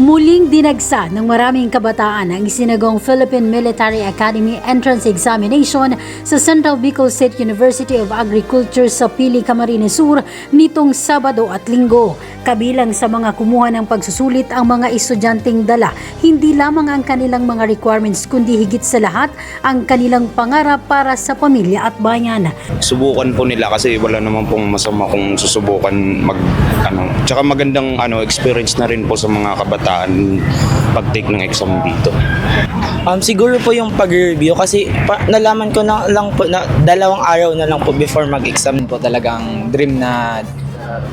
Muling dinagsa ng maraming kabataan ang isinagong Philippine Military Academy Entrance Examination sa Central Bicol State University of Agriculture sa Pili, Camarines Sur nitong Sabado at Linggo. Kabilang sa mga kumuha ng pagsusulit ang mga estudyanteng dala, hindi lamang ang kanilang mga requirements kundi higit sa lahat ang kanilang pangarap para sa pamilya at bayan. subukan po nila kasi wala naman pong masama kung susubukan mag ano tsaka magandang ano experience na rin po sa mga kabataan pag-take ng exam dito. Um, siguro po yung pag-review kasi pa, nalaman ko na lang po na dalawang araw na lang po before mag-exam po talagang dream na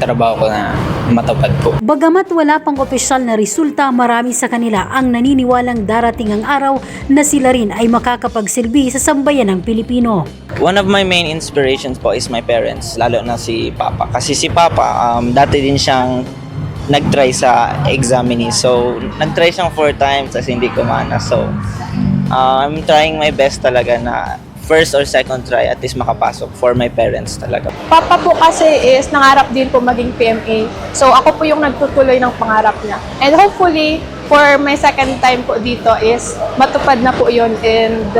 trabaho ko na matupad po. Bagamat wala pang opisyal na resulta, marami sa kanila ang naniniwalang darating ang araw na sila rin ay makakapagsilbi sa sambayan ng Pilipino. One of my main inspirations po is my parents, lalo na si Papa. Kasi si Papa, um, dati din siyang nag-try sa examini. So, nag-try siyang four times kasi hindi kumana. So, uh, I'm trying my best talaga na first or second try at least makapasok for my parents talaga. Papa po kasi is nangarap din po maging PMA. So ako po yung nagtutuloy ng pangarap niya. And hopefully, for my second time po dito is matupad na po yun and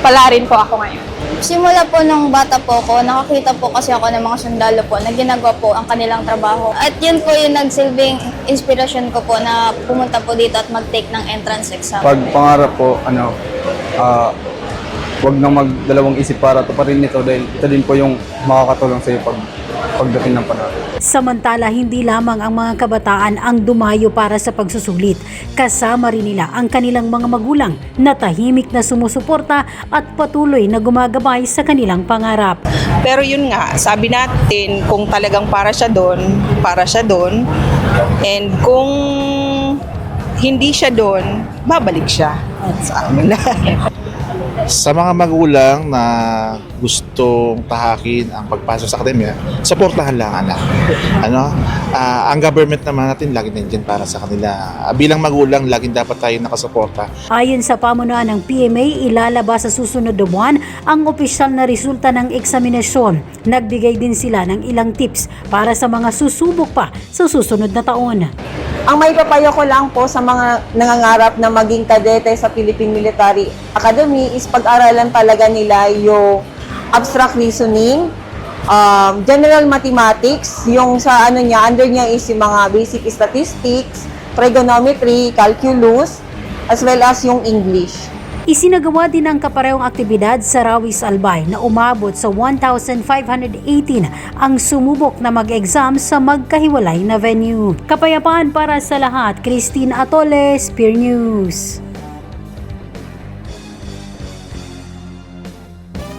pala rin po ako ngayon. Simula po nung bata po ako, nakakita po kasi ako ng mga sundalo po na ginagawa po ang kanilang trabaho. At yun po yung nagsilbing inspirasyon ko po na pumunta po dito at mag-take ng entrance exam. pag pangarap po, ano, ah, wag nang magdalawang isip para tuparin nito dahil ito din po yung makakatulong sa iyo pag pagdating ng panahon. Samantala, hindi lamang ang mga kabataan ang dumayo para sa pagsusulit. Kasama rin nila ang kanilang mga magulang na tahimik na sumusuporta at patuloy na gumagabay sa kanilang pangarap. Pero yun nga, sabi natin kung talagang para siya doon, para siya doon. And kung hindi siya doon, babalik siya sa amin. Sa mga magulang na gustong tahakin ang pagpasok sa akademya, supportahan lang anak. Ano? Ah, ang government naman natin lagi nandiyan para sa kanila. Ah, bilang magulang, laging dapat tayo nakasuporta. Ayon sa pamunuan ng PMA, ilalabas sa susunod na buwan ang opisyal na resulta ng eksaminasyon. Nagbigay din sila ng ilang tips para sa mga susubok pa sa susunod na taon. Ang may papayo ko lang po sa mga nangangarap na maging kadete sa Philippine Military Academy is pag-aralan talaga nila yung abstract reasoning, um, general mathematics, yung sa ano niya, under niya is yung mga basic statistics, trigonometry, calculus, as well as yung English. Isinagawa din ang kaparehong aktibidad sa Rawis Albay na umabot sa 1,518 ang sumubok na mag-exam sa magkahiwalay na venue. Kapayapaan para sa lahat, Christine Atoles, Peer News.